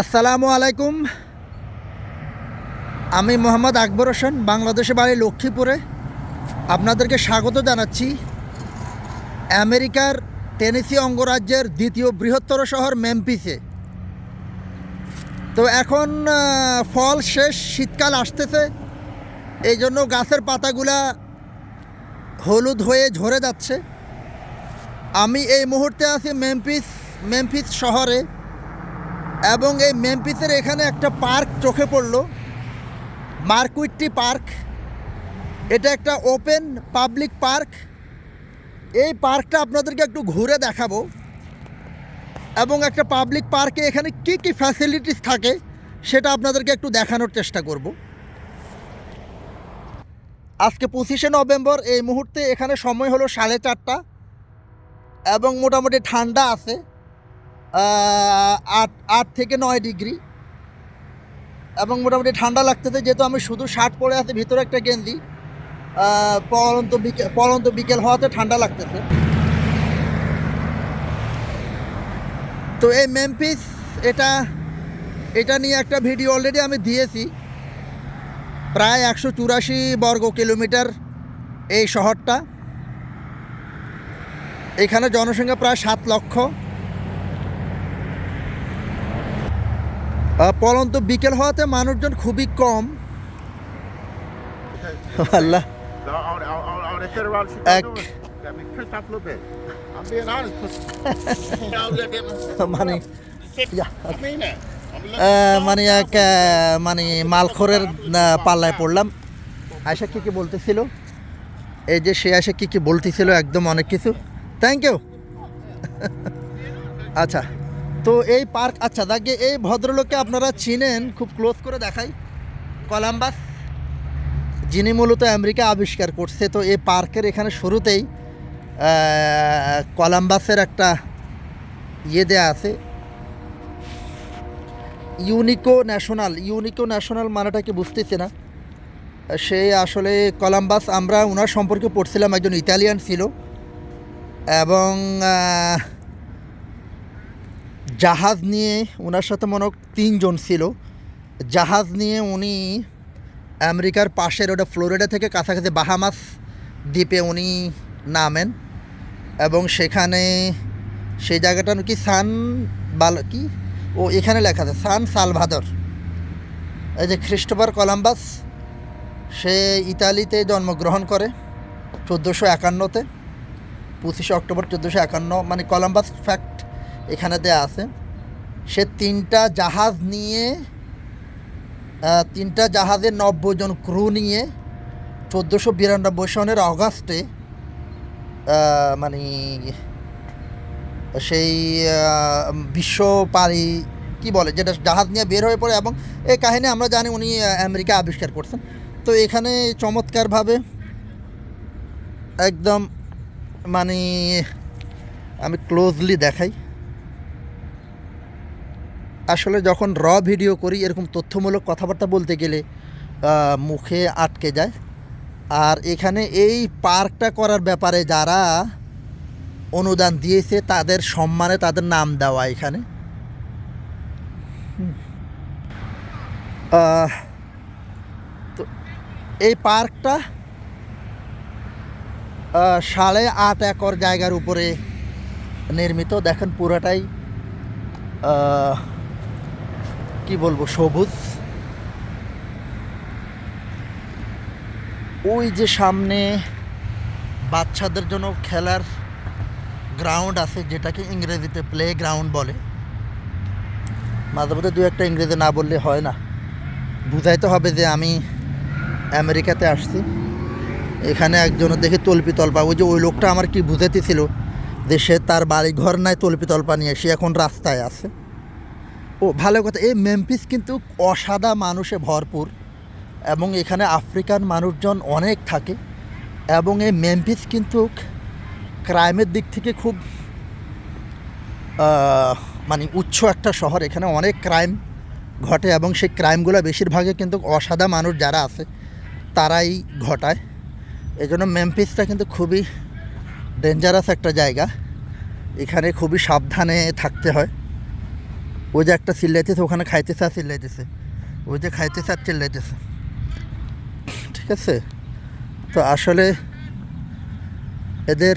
আসসালামু আলাইকুম। আমি মোহাম্মদ আকবর হোসেন বাংলাদেশে বাড়ি লক্ষ্মীপুরে। আপনাদেরকে স্বাগত জানাচ্ছি। আমেরিকার টেনেসি অঙ্গরাজ্যের দ্বিতীয় বৃহত্তর শহর মেমপিসে তো এখন ফল শেষ, শীতকাল আসতেছে। এই জন্য গাছের পাতাগুলা হলুদ হয়ে ঝরে যাচ্ছে। আমি এই মুহূর্তে আছি মেমপিস মেমফিস শহরে। এবং এই মেমফিসের এখানে একটা পার্ক চোখে পড়ল। মার্কুইটটি পার্ক। এটা একটা ওপেন পাবলিক পার্ক। এই পার্কটা আপনাদেরকে একটু ঘুরে দেখাবো। এবং একটা পাবলিক পার্কে এখানে কি কি ফ্যাসিলিটিস থাকে, সেটা আপনাদেরকে একটু দেখানোর চেষ্টা করব। আজকে পঁচিশে নভেম্বর, এই মুহূর্তে এখানে সময় হলো সাড়ে চারটা। এবং মোটামুটি ঠান্ডা আছে। আট আট থেকে নয় ডিগ্রি। এবং মোটামুটি ঠান্ডা লাগতেছে, যেহেতু আমি শুধু শার্ট পরে আছি, ভিতরে একটা গেঞ্জি। পরন্ত বিকেল পরন্ত বিকেল হওয়াতে ঠান্ডা লাগতেছে। তো এই মেমফিস এটা এটা নিয়ে একটা ভিডিও অলরেডি আমি দিয়েছি। প্রায় একশো চুরাশি বর্গ কিলোমিটার এই শহরটা। এখানে জনসংখ্যা প্রায় সাত লক্ষ। পলন্ত বিকেল হওয়াতে মানুষজন খুবই কম। আল্লাহ। মানে মানে এক মানে মালখোরের পাল্লায় পড়লাম। আয়সা কী কী বলতেছিল? এই যে সে আয়সা কী কী বলতেছিল, একদম অনেক কিছু। থ্যাংক ইউ আচ্ছা। তো এই পার্ক আচ্ছা দাগে এই ভদ্রলোককে আপনারা চিনেন? খুব ক্লোজ করে দেখাই। কলাম্বাস, যিনি মূলত আমেরিকা আবিষ্কার করছে, তো এই পার্কের এখানে শুরুতেই কলাম্বাসের একটা ইয়ে দেয়া আছে। ইউনিকো ন্যাশনাল ইউনিকো ন্যাশনাল মানেটা কি বুঝতেছি না। সে আসলে কলাম্বাস, আমরা ওনার সম্পর্কে পড়ছিলাম, একজন ইতালিয়ান ছিল। এবং জাহাজ নিয়ে ওনার সাথে মনে তিনজন ছিল। জাহাজ নিয়ে উনি আমেরিকার পাশের ওটা ফ্লোরিডা থেকে কাছাকাছি বাহামাস দ্বীপে উনি নামেন এবং সেখানে সেই জায়গাটা কি সান বাল কি? ও এখানে লেখা আছে, সান সালভাদর। এই যে খ্রিস্টোফার কলাম্বাস, সে ইতালিতে জন্মগ্রহণ করে চোদ্দোশো একান্নতে, পঁচিশে অক্টোবর চোদ্দোশো একান্ন মানে কলাম্বাস ফ্যাক্ট এখানে দেয়া আছে। সে তিনটা জাহাজ নিয়ে তিনটা জাহাজের নব্বই জন ক্রু নিয়ে চোদ্দোশো বিরানব্বই সনের অগাস্টে মানে সেই বিশ্ব পাড়ি কি বলে, যেটা জাহাজ নিয়ে বের হয়ে পড়ে এবং এই কাহিনী আমরা জানি উনি আমেরিকা আবিষ্কার করছেন। তো এখানে চমৎকারভাবে একদম মানে আমি ক্লোজলি দেখাই। আসলে যখন র ভিডিও করি, এরকম তথ্যমূলক কথাবার্তা বলতে গেলে মুখে আটকে যায়। আর এখানে এই পার্কটা করার ব্যাপারে যারা অনুদান দিয়েছে, তাদের সম্মানে তাদের নাম দেওয়া এখানে। তো এই পার্কটা সাড়ে আট একর জায়গার উপরে নির্মিত। দেখেন পুরাটাই কি বলব, সবুজ। ওই যে সামনে বাচ্চাদের জন্য খেলার গ্রাউন্ড আছে, যেটাকে ইংরেজিতে প্লে গ্রাউন্ড বলে। মাঝে মধ্যে দু একটা ইংরেজি না বললে হয় না। বুঝাইতে হবে যে আমি আমেরিকাতে আসছি। এখানে একজনের দেখে তল্পি তল্পা। ওই যে ওই লোকটা আমার কি বুঝাইতেছিল যে সে তার বাড়ি ঘর নাই তল্পি তল্পা নিয়ে, সে এখন রাস্তায় আছে। ও, ভালো কথা, এই মেমফিস কিন্তু অসাদা মানুষে ভরপুর এবং এখানে আফ্রিকান মানুষজন অনেক থাকে এবং এই মেমফিস কিন্তু ক্রাইমের দিক থেকে খুব মানে উচ্চ একটা শহর। এখানে অনেক ক্রাইম ঘটে এবং সেই ক্রাইমগুলো বেশিরভাগই কিন্তু অসাদা মানুষ যারা আছে, তারাই ঘটায়। এই জন্য মেমফিসটা কিন্তু খুবই ডেঞ্জারাস একটা জায়গা। এখানে খুবই সাবধানে থাকতে হয়। ওই যে একটা চিল্লাইতেছে, ওখানে খাইতেছে আর চিল্লাইতেছে। ওই যে খাইতেছে আর চিল্লাইতেছে। ঠিক আছে? তো আসলে এদের,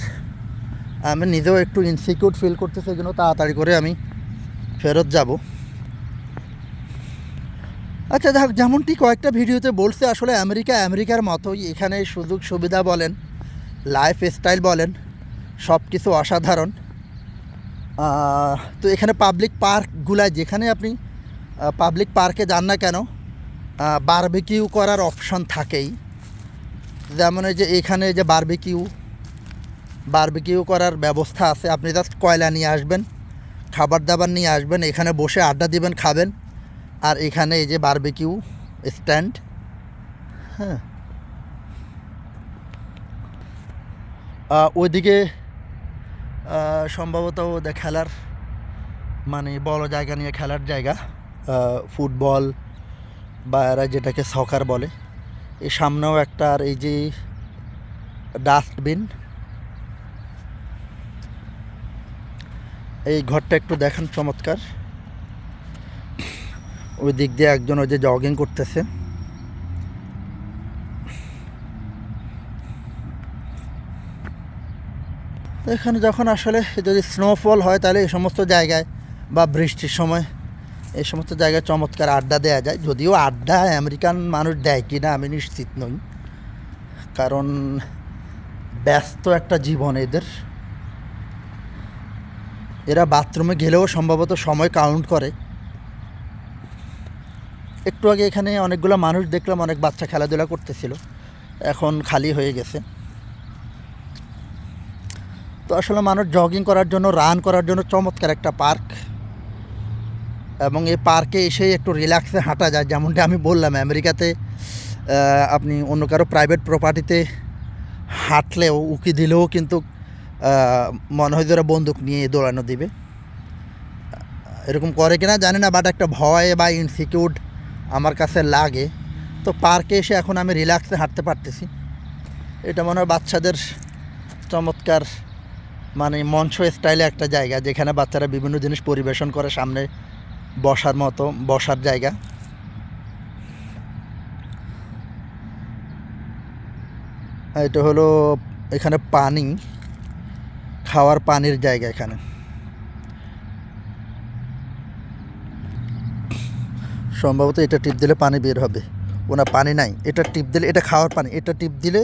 আমি নিজেও একটু ইনসিকিউর ফিল করতেছি জন্য তাড়াতাড়ি করে আমি ফেরত যাব। আচ্ছা যাক, যেমনটি কয়েকটা ভিডিওতে বলছে, আসলে আমেরিকা আমেরিকার মতোই এখানে সুযোগ সুবিধা বলেন লাইফ স্টাইল বলেন সব কিছু অসাধারণ। তো এখানে পাবলিক পার্কগুলা যেখানে আপনি পাবলিক পার্কে যান না কেন বারবিকিউ করার অপশন থাকেই। যেমন যে এখানে যে বারবিকিউ বারবিকিউ করার ব্যবস্থা আছে, আপনি জাস্ট কয়লা নিয়ে আসবেন খাবার দাবার নিয়ে আসবেন, এখানে বসে আড্ডা দিবেন, খাবেন, আর এখানে এই যে বারবিকিউ স্ট্যান্ড হ্যাঁ। ওইদিকে সম্ভবত ওদের খেলার মানে বড় জায়গা নিয়ে খেলার জায়গা। ফুটবল বা এরা যেটাকে সকার বলে। এই সামনেও একটা আর এই যে ডাস্টবিন এই ঘরটা একটু দেখান চমৎকার। ওই দিক দিয়ে একজন ওই যে জগিং করতেছে। তো এখানে যখন আসলে যদি স্নোফল হয় তাহলে এই সমস্ত জায়গায় বা বৃষ্টির সময় এই সমস্ত জায়গায় চমৎকার আড্ডা দেওয়া যায়। যদিও আড্ডা আমেরিকান মানুষ দেয় কি না আমি নিশ্চিত নই। কারণ ব্যস্ত একটা জীবন এদের। এরা বাথরুমে গেলেও সম্ভবত সময় কাউন্ট করে। একটু আগে এখানে অনেকগুলো মানুষ দেখলাম, অনেক বাচ্চা খেলাধুলা করতেছিল। এখন খালি হয়ে গেছে। তো আসলে মানুষ জগিং করার জন্য রান করার জন্য চমৎকার একটা পার্ক এবং এই পার্কে এসেই একটু রিল্যাক্সে হাঁটা যায়, যেমনটা আমি বললাম, আমেরিকাতে আপনি অন্য কারও প্রাইভেট প্রপার্টিতে হাঁটলেও, উকি দিলেও কিন্তু মনে হয় যে ওরা বন্দুক নিয়ে দৌড়ানো দিবে। এরকম করে কিনা জানি না বাট একটা ভয় বা ইনসিকিউর আমার কাছে লাগে। তো পার্কে এসে এখন আমি রিল্যাক্সে হাঁটতে পারতেছি। এটা মনে হয় বাচ্চাদের চমৎকার মানে মঞ্চ স্টাইলে একটা জায়গা যেখানে বাচ্চারা বিভিন্ন জিনিস পরিবেশন করে সামনে বসার মতো, বসার জায়গা। এটা হলো এখানে পানি, খাওয়ার পানির জায়গা এখানে। সম্ভবত এটা টিপ দিলে পানি বের হবে। ওনা পানি নাই, এটা টিপ দিলে, এটা খাওয়ার পানি, এটা টিপ দিলে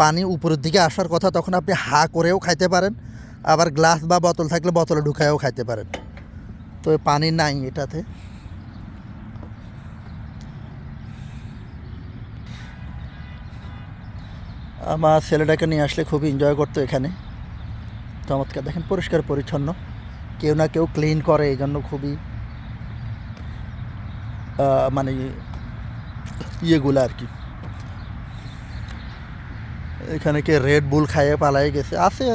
পানি উপরের দিকে আসার কথা, তখন আপনি হা করেও খাইতে পারেন। আবার গ্লাস বা বোতল থাকলে বোতলে ঢুকায়ও খাইতে পারেন। তো পানি নাই এটাতে। আমার ছেলেটাকে নিয়ে আসলে খুবই এনজয় করতো এখানে। চমৎকার, দেখেন পরিষ্কার পরিচ্ছন্ন। কেউ না কেউ ক্লিন করে এই জন্য খুবই মানে ইয়েগুলো আর কি। এখানে কে রেড বুল খাইয়ে পালাই গেছে। আছে,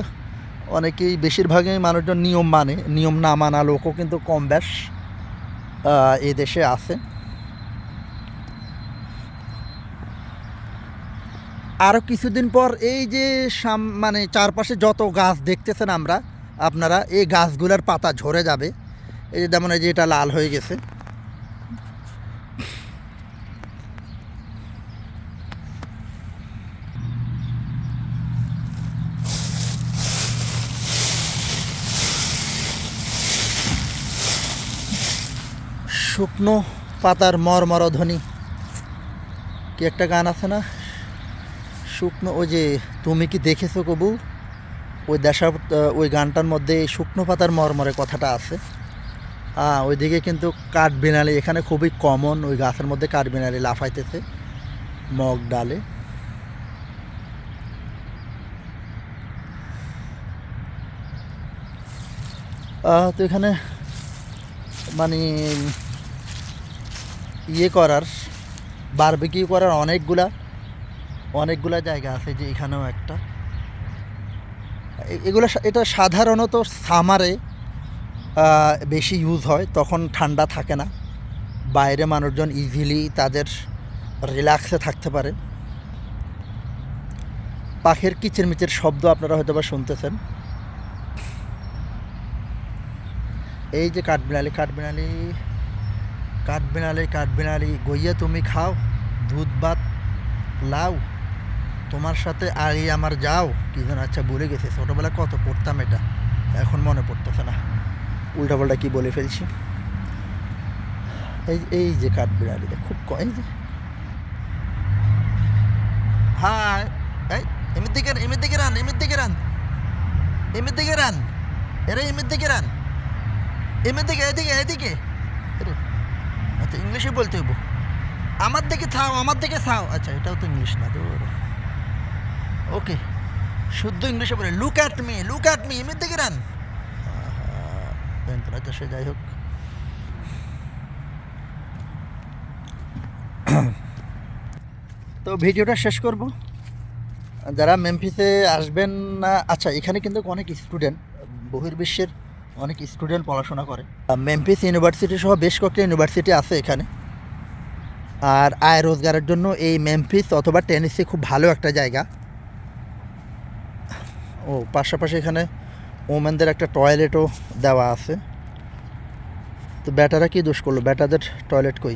অনেকেই বেশিরভাগই মানুষজন নিয়ম মানে নিয়ম না মানা লোকও কিন্তু কম বেশ এ দেশে আছে। আরও কিছুদিন পর এই যে সাম মানে চারপাশে যত গাছ দেখতেছেন আমরা, আপনারা, এই গাছগুলোর পাতা ঝরে যাবে। এই যেমন এই যে এটা লাল হয়ে গেছে। শুকনো পাতার মরমর ধ্বনি কি একটা গান আছে না? শুকনো, ওই যে তুমি কি দেখেছ কবু? ওই দেশা ওই গানটার মধ্যে শুকনো পাতার মরমরে কথাটা আছে। হ্যাঁ ওইদিকে কিন্তু কাঠ বিনালি, এখানে খুবই কমন, ওই গাছের মধ্যে কাঠ বিনালি লাফাইতেছে মগ ডালে। তো এখানে মানে ইয়ে করার বারবিকিউ করার অনেকগুলা অনেকগুলা জায়গা আছে যে এখানেও একটা। এগুলো এটা সাধারণত সামারে বেশি ইউজ হয়, তখন ঠান্ডা থাকে না। বাইরে মানুষজন ইজিলি তাদের রিল্যাক্সে থাকতে পারে। পাখির কিচিরমিচির শব্দ আপনারা হয়তো বা শুনতেছেন। এই যে কাঠবিড়ালি কাঠবিড়ালি। কাঠবিড়ালি কাঠবিড়ালি, গইয়া তুমি খাও, দুধ ভাত লাও, তোমার সাথে আড়ি আমার যাও। কি যেন আচ্ছা বলে গেছে ছোটোবেলা কত পড়তাম এটা, এখন মনে পড়তেছে না। উল্টাপাল্টা কি বলে ফেলছি? এই এই যে কাঠবিড়ালিটা, খুব এই যে। হাই, এই দিকে এমির দিকে রান এমির দিকে রান। এমির দিকে রান, এরে এমির দিকে রান। এমির দিকে, এদিকে এদিকে। আচ্ছা ইংলিশে বলতে হইব। আমার দিকে থাও আমার দিকে থাও আচ্ছা এটাও তো ইংলিশ না তো ওকে, শুদ্ধ ইংলিশে বলে look at me look at me এমির দিকে রান। আচ্ছা সে যাই হোক। তো ভিডিওটা শেষ করব। যারা মেমফিসে আসবেন না আচ্ছা এখানে কিন্তু অনেক স্টুডেন্ট বহির্বিশ্বের অনেক স্টুডেন্ট পড়াশোনা করে। মেমফিস ইউনিভার্সিটি সহ বেশ কয়েকটা ইউনিভার্সিটি আছে এখানে। আর আয় রোজগারের জন্য এই মেমফিস অথবা টেনিসি খুব ভালো একটা জায়গা। ও, পাশাপাশি এখানে ওমেনদের একটা টয়লেটও দেওয়া আছে। তো ব্যাটারা কী দোষ করল? ব্যাটাদের টয়লেট কই?